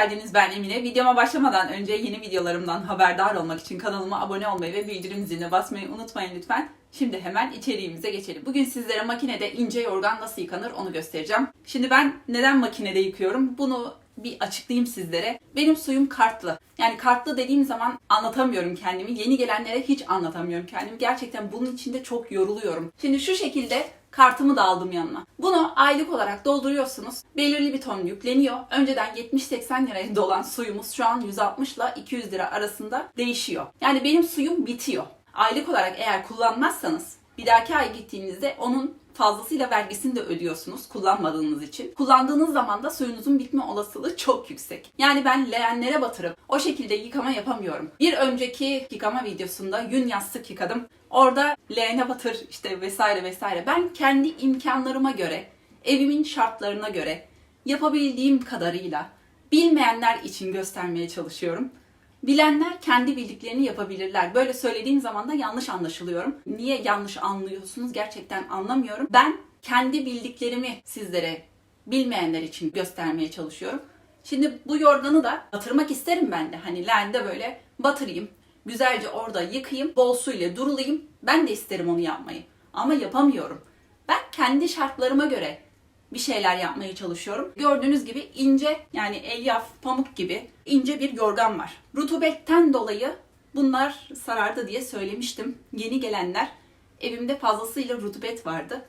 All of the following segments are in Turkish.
Geldiniz ben Emine. Videoma başlamadan önce yeni videolarımdan haberdar olmak için kanalıma abone olmayı ve bildirim ziline basmayı unutmayın lütfen. Şimdi hemen içeriğimize geçelim. Bugün sizlere makinede ince yorgan nasıl yıkanır onu göstereceğim. Şimdi ben neden makinede yıkıyorum? Bunu bir açıklayayım sizlere. Benim suyum kartlı. Yani kartlı dediğim zaman anlatamıyorum kendimi. Yeni gelenlere hiç anlatamıyorum kendimi. Gerçekten bunun içinde çok yoruluyorum. Şimdi şu şekilde kartımı da aldım yanına. Bunu aylık olarak dolduruyorsunuz. Belirli bir ton yükleniyor. Önceden 70-80 liraya dolan suyumuz şu an 160 ile 200 lira arasında değişiyor. Yani benim suyum bitiyor. Aylık olarak eğer kullanmazsanız bir dahaki ay gittiğinizde onun fazlasıyla vergisini de ödüyorsunuz kullanmadığınız için. Kullandığınız zaman da suyunuzun bitme olasılığı çok yüksek. Yani ben leğenlere batırıp o şekilde yıkama yapamıyorum. Bir önceki yıkama videosunda yün yastık yıkadım. Orada leğene batır işte vesaire vesaire. Ben kendi imkanlarıma göre, evimin şartlarına göre yapabildiğim kadarıyla bilmeyenler için göstermeye çalışıyorum. Bilenler kendi bildiklerini yapabilirler. Böyle söylediğim zaman da yanlış anlaşılıyorum. Niye yanlış anlıyorsunuz gerçekten anlamıyorum. Ben kendi bildiklerimi sizlere bilmeyenler için göstermeye çalışıyorum. Şimdi bu yorganı da batırmak isterim ben de. Hani leğende böyle batırayım. Güzelce orada yıkayayım. Bol suyla durulayım. Ben de isterim onu yapmayı. Ama yapamıyorum. Ben kendi şartlarıma göre bir şeyler yapmaya çalışıyorum. Gördüğünüz gibi ince yani elyaf, pamuk gibi ince bir yorgan var. Rutubetten dolayı bunlar sarardı diye söylemiştim. Yeni gelenler evimde fazlasıyla rutubet vardı.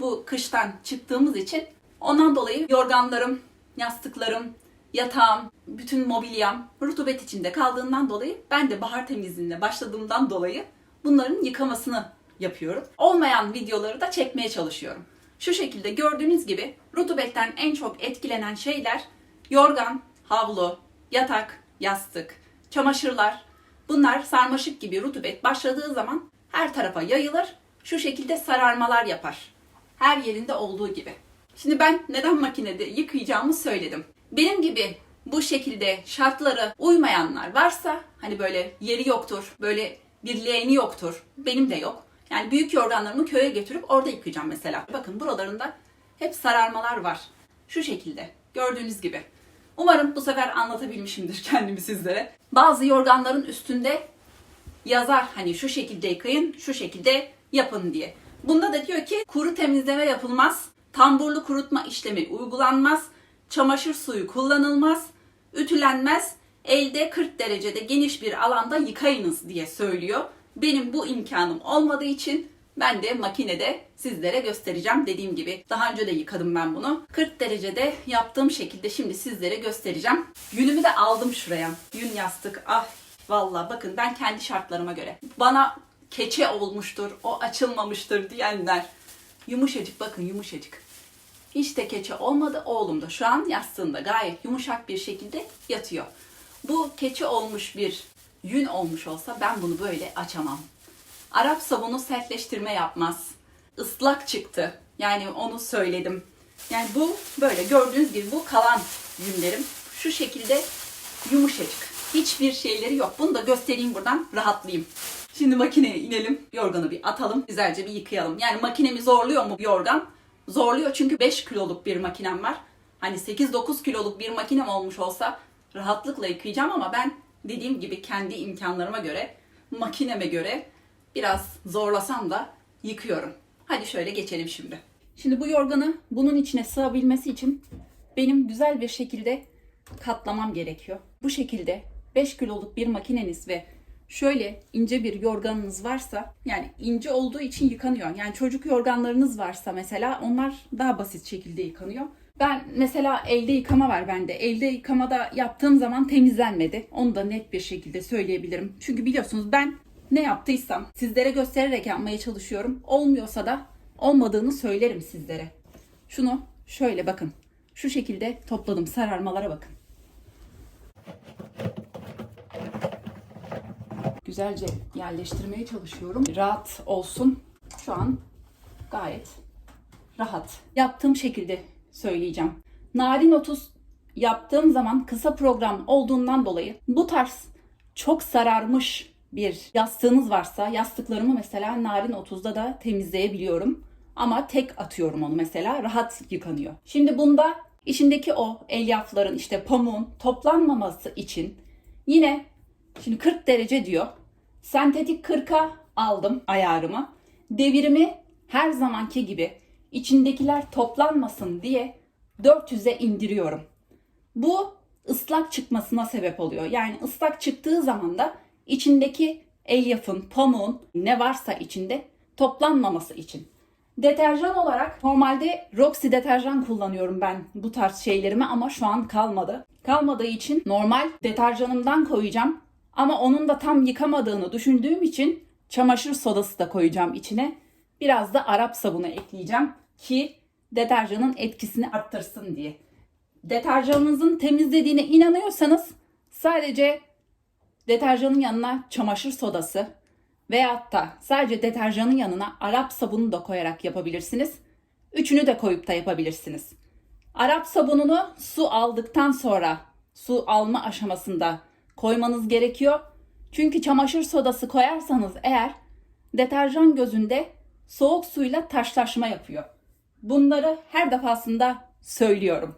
Bu kıştan çıktığımız için ondan dolayı yorganlarım, yastıklarım, yatağım, bütün mobilyam rutubet içinde kaldığından dolayı ben de bahar temizliğine başladığımdan dolayı bunların yıkamasını yapıyorum. Olmayan videoları da çekmeye çalışıyorum. Şu şekilde gördüğünüz gibi rutubetten en çok etkilenen şeyler yorgan, havlu, yatak, yastık, çamaşırlar. Bunlar sarmaşık gibi rutubet başladığı zaman her tarafa yayılır. Şu şekilde sararmalar yapar. Her yerinde olduğu gibi. Şimdi ben neden makinede yıkayacağımı söyledim. Benim gibi bu şekilde şartları uymayanlar varsa hani böyle yeri yoktur, böyle bir leğeni yoktur. Benim de yok. Yani büyük yorganlarımı köye götürüp orada yıkayacağım mesela. Bakın buralarında hep sararmalar var. Şu şekilde. Gördüğünüz gibi. Umarım bu sefer anlatabilmişimdir kendimi sizlere. Bazı yorganların üstünde yazar hani şu şekilde yıkayın, şu şekilde yapın diye. Bunda da diyor ki kuru temizleme yapılmaz, tamburlu kurutma işlemi uygulanmaz, çamaşır suyu kullanılmaz, ütülenmez, elde 40 derecede geniş bir alanda yıkayınız diye söylüyor. Benim bu imkanım olmadığı için ben de makinede sizlere göstereceğim. Dediğim gibi daha önce de yıkadım ben bunu. 40 derecede yaptığım şekilde şimdi sizlere göstereceğim. Yünümü de aldım şuraya. Yün yastık. Ah Vallahi bakın ben kendi şartlarıma göre. Bana keçe olmuştur, o açılmamıştır diyenler. Yumuşacık bakın yumuşacık. Hiç de keçe olmadı. Oğlum da şu an yastığında gayet yumuşak bir şekilde yatıyor. Bu keçe olmuş bir yün olmuş olsa ben bunu böyle açamam. Arap sabunu sertleştirme yapmaz. Islak çıktı. Yani onu söyledim. Yani bu böyle gördüğünüz gibi bu kalan yünlerim. Şu şekilde yumuşacık. Hiçbir şeyleri yok. Bunu da göstereyim buradan rahatlayayım. Şimdi makineye inelim. Yorganı bir atalım. Güzelce bir yıkayalım. Yani makinemi zorluyor mu yorgan? Zorluyor çünkü 5 kiloluk bir makinem var. Hani 8-9 kiloluk bir makinem olmuş olsa rahatlıkla yıkayacağım ama ben dediğim gibi kendi imkanlarıma göre, makineme göre biraz zorlasam da yıkıyorum. Hadi şöyle geçelim şimdi. Şimdi bu yorganı bunun içine sığabilmesi için benim güzel bir şekilde katlamam gerekiyor. Bu şekilde 5 kiloluk bir makineniz ve şöyle ince bir yorganınız varsa yani ince olduğu için yıkanıyor. Yani çocuk yorganlarınız varsa mesela onlar daha basit şekilde yıkanıyor. Ben mesela elde yıkama var bende. Elde yıkamada yaptığım zaman temizlenmedi. Onu da net bir şekilde söyleyebilirim. Çünkü biliyorsunuz ben ne yaptıysam sizlere göstererek yapmaya çalışıyorum. Olmuyorsa da olmadığını söylerim sizlere. Şunu şöyle bakın. Şu şekilde topladım sararmalara bakın. Güzelce yerleştirmeye çalışıyorum. Rahat olsun. Şu an gayet rahat. Yaptığım şekilde söyleyeceğim. Narin 30 yaptığım zaman kısa program olduğundan dolayı bu tarz çok sararmış bir yastığınız varsa yastıklarımı mesela Narin 30'da da temizleyebiliyorum. Ama tek atıyorum onu mesela rahat yıkanıyor. Şimdi bunda İçindeki o elyafların işte pamuğun toplanmaması için yine şimdi 40 derece diyor. Sentetik 40'a aldım ayarımı. Devirimi her zamanki gibi içindekiler toplanmasın diye 400'e indiriyorum. Bu ıslak çıkmasına sebep oluyor. Yani ıslak çıktığı zaman da içindeki elyafın, pamuğun ne varsa içinde toplanmaması için. Deterjan olarak normalde Roxy deterjan kullanıyorum ben bu tarz şeylerime ama şu an kalmadı. Kalmadığı için normal deterjanımdan koyacağım. Ama onun da tam yıkamadığını düşündüğüm için çamaşır sodası da koyacağım içine. Biraz da Arap sabunu ekleyeceğim ki deterjanın etkisini arttırsın diye. Deterjanınızın temizlediğine inanıyorsanız sadece deterjanın yanına çamaşır sodası veyahut da sadece deterjanın yanına Arap sabunu da koyarak yapabilirsiniz. Üçünü de koyup da yapabilirsiniz. Arap sabununu su aldıktan sonra su alma aşamasında koymanız gerekiyor. Çünkü çamaşır sodası koyarsanız eğer deterjan gözünde soğuk suyla taşlaşma yapıyor. Bunları her defasında söylüyorum.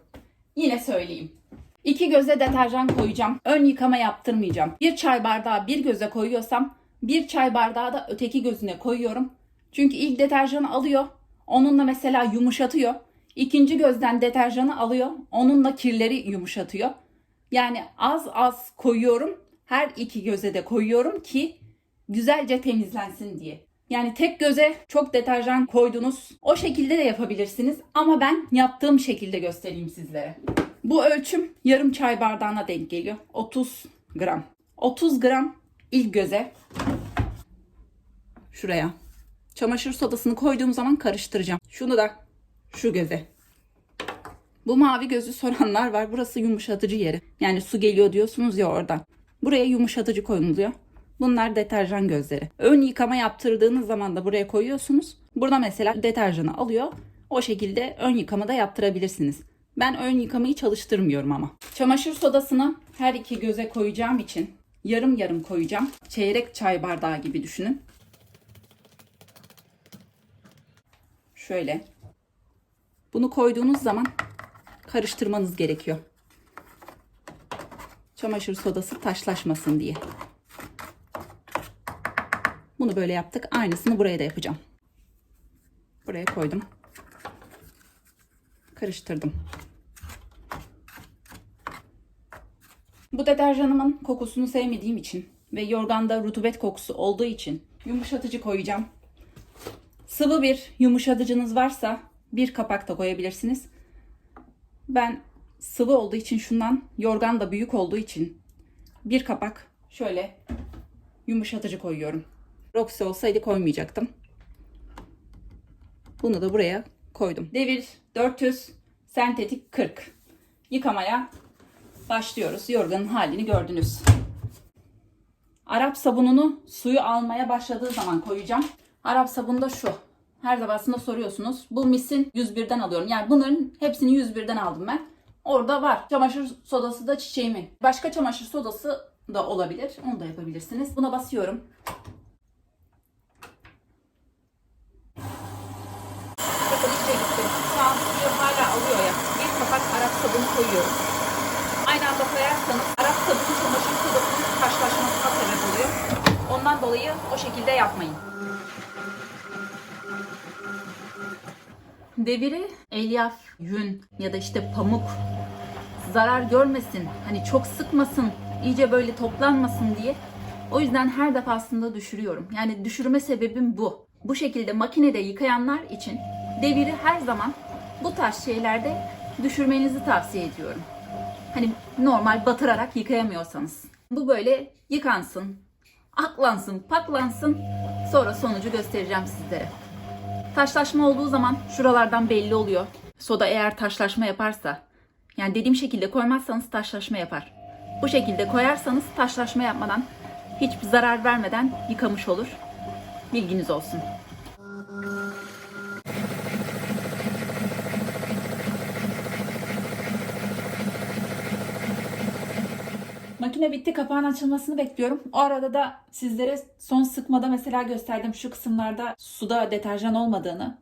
Yine söyleyeyim. İki göze deterjan koyacağım. Ön yıkama yaptırmayacağım. Bir çay bardağı bir göze koyuyorsam bir çay bardağı da öteki gözüne koyuyorum. Çünkü ilk deterjanı alıyor. Onunla mesela yumuşatıyor. İkinci gözden deterjanı alıyor. Onunla kirleri yumuşatıyor. Yani az az koyuyorum. Her iki göze de koyuyorum ki güzelce temizlensin diye. Yani tek göze çok deterjan koydunuz. O şekilde de yapabilirsiniz. Ama ben yaptığım şekilde göstereyim sizlere. Bu ölçüm yarım çay bardağına denk geliyor. 30 gram. 30 gram ilk göze. Şuraya. Çamaşır sodasını koyduğum zaman karıştıracağım. Şunu da şu göze. Bu mavi gözü soranlar var. Burası yumuşatıcı yeri. Yani su geliyor diyorsunuz ya oradan. Buraya yumuşatıcı koyuluyor. Bunlar deterjan gözleri. Ön yıkama yaptırdığınız zaman da buraya koyuyorsunuz. Burada mesela deterjanı alıyor. O şekilde ön yıkama da yaptırabilirsiniz. Ben ön yıkamayı çalıştırmıyorum ama. Çamaşır sodasını her iki göze koyacağım için yarım yarım koyacağım. Çeyrek çay bardağı gibi düşünün. Şöyle. Bunu koyduğunuz zaman karıştırmanız gerekiyor. Çamaşır sodası taşlaşmasın diye. Bunu böyle yaptık. Aynısını buraya da yapacağım. Buraya koydum. Karıştırdım. Bu deterjanımın kokusunu sevmediğim için ve yorganda rutubet kokusu olduğu için yumuşatıcı koyacağım. Sıvı bir yumuşatıcınız varsa bir kapak da koyabilirsiniz. Ben sıvı olduğu için şundan yorgan da büyük olduğu için bir kapak şöyle yumuşatıcı koyuyorum. Roxy olsaydı koymayacaktım. Bunu da buraya koydum. Devir 400, sentetik 40. Yıkamaya başlıyoruz. Yorganın halini gördünüz. Arap sabununu suyu almaya başladığı zaman koyacağım. Arap sabunu da şu. Her defasında soruyorsunuz. Bu misin 101'den alıyorum. Yani bunların hepsini 101'den aldım ben. Orada var. Çamaşır sodası da çiçeğimin. Başka çamaşır sodası da olabilir. Onu da yapabilirsiniz. Buna basıyorum. Bakın işte gitti. Şu an suyu hala alıyor ya. Bir kapak Koyuyorum. Aynı anda koyarsanız Arap sabunu çamaşır sodasının taşlaşmasına sebep oluyor. Ondan dolayı o şekilde yapmayın. Deviri elyaf, yün ya da işte pamuk zarar görmesin, hani çok sıkmasın, iyice böyle toplanmasın diye. O yüzden her defasında düşürüyorum. Yani düşürme sebebim bu. Bu şekilde makinede yıkayanlar için deviri her zaman bu tarz şeylerde düşürmenizi tavsiye ediyorum. Hani normal batırarak yıkayamıyorsanız. Bu böyle yıkansın, aklansın, paklansın. Sonra sonucu göstereceğim sizlere. Taşlaşma olduğu zaman şuralardan belli oluyor. Soda eğer taşlaşma yaparsa, yani dediğim şekilde koymazsanız taşlaşma yapar. Bu şekilde koyarsanız taşlaşma yapmadan, hiçbir zarar vermeden yıkamış olur. Bilginiz olsun. Makine bitti. Kapağın açılmasını bekliyorum. O arada da sizlere son sıkmada mesela gösterdim şu kısımlarda suda deterjan olmadığını.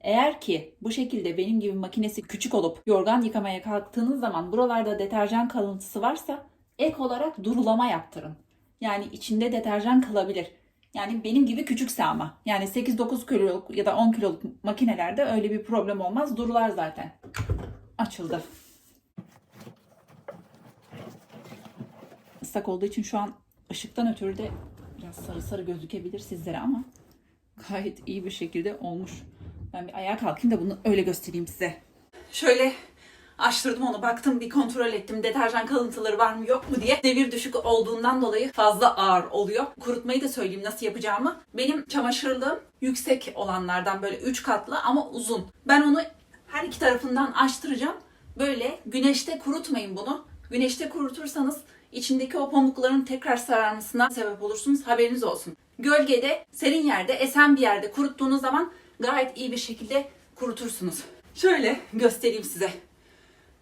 Eğer ki bu şekilde benim gibi makinesi küçük olup yorgan yıkamaya kalktığınız zaman buralarda deterjan kalıntısı varsa ek olarak durulama yaptırın. Yani içinde deterjan kalabilir. Yani benim gibi küçükse ama. Yani 8-9 kiloluk ya da 10 kiloluk makinelerde öyle bir problem olmaz. Durular zaten. Açıldı. Islak olduğu için şu an ışıktan ötürü de biraz sarı sarı gözükebilir sizlere ama gayet iyi bir şekilde olmuş. Ben bir ayağa kalkayım da bunu öyle göstereyim size. Şöyle açtırdım onu baktım bir kontrol ettim deterjan kalıntıları var mı yok mu diye. Devir düşük olduğundan dolayı fazla ağır oluyor. Kurutmayı da söyleyeyim nasıl yapacağımı. Benim çamaşırlığım yüksek olanlardan böyle 3 katlı ama uzun. Ben onu her iki tarafından açtıracağım. Böyle güneşte kurutmayın bunu. Güneşte kurutursanız içindeki o pamukların tekrar sararmasına sebep olursunuz. Haberiniz olsun. Gölgede, serin yerde, esen bir yerde kuruttuğunuz zaman gayet iyi bir şekilde kurutursunuz. Şöyle göstereyim size.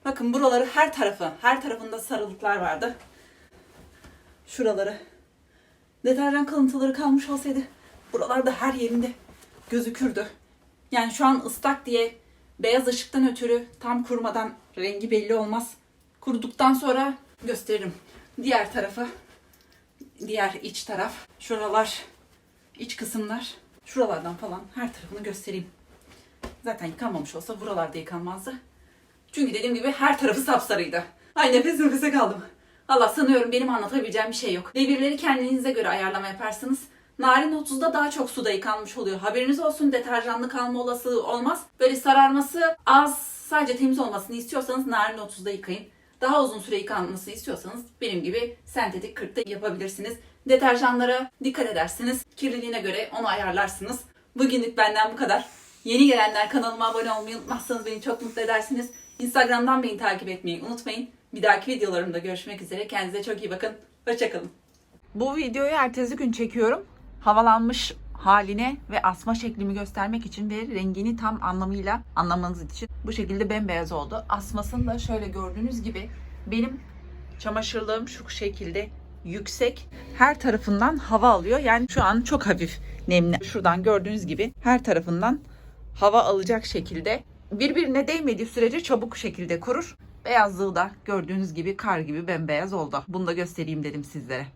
Bakın buraları her tarafı, her tarafında sarılıklar vardı. Şuraları. Deterjan kalıntıları kalmış olsaydı buralarda her yerinde gözükürdü. Yani şu an ıslak diye beyaz ışıktan ötürü tam kurumadan rengi belli olmaz. Kuruduktan sonra gösteririm. Diğer tarafı, diğer iç taraf, şuralar, iç kısımlar, şuralardan falan her tarafını göstereyim. Zaten yıkanmamış olsa buralarda yıkanmazdı. Çünkü dediğim gibi her tarafı sapsarıydı. Ay nefes nefese kaldım. Allah sanıyorum benim anlatabileceğim bir şey yok. Devirleri kendinize göre ayarlama yaparsınız. Narin 30'da daha çok suda yıkanmış oluyor. Haberiniz olsun deterjanlı kalma olasılığı olmaz. Böyle sararması az sadece temiz olmasını istiyorsanız narin 30'da yıkayın. Daha uzun süre yıkanmasını istiyorsanız benim gibi sentetik 40'ta yapabilirsiniz. Deterjanlara dikkat edersiniz. Kirliliğine göre onu ayarlarsınız. Bugünlük benden bu kadar. Yeni gelenler kanalıma abone olmayı unutmazsanız beni çok mutlu edersiniz. Instagram'dan beni takip etmeyi unutmayın. Bir dahaki videolarımda görüşmek üzere. Kendinize çok iyi bakın. Hoşçakalın. Bu videoyu ertesi gün çekiyorum. Havalanmış haline ve asma şeklimi göstermek için ve rengini tam anlamıyla anlamanız için bu şekilde bembeyaz oldu. Asmasını da şöyle gördüğünüz gibi benim çamaşırlığım şu şekilde yüksek. Her tarafından hava alıyor. Yani şu an çok hafif nemli. Şuradan gördüğünüz gibi her tarafından hava alacak şekilde birbirine değmediği sürece çabuk şekilde kurur. Beyazlığı da gördüğünüz gibi kar gibi bembeyaz oldu. Bunu da göstereyim dedim sizlere.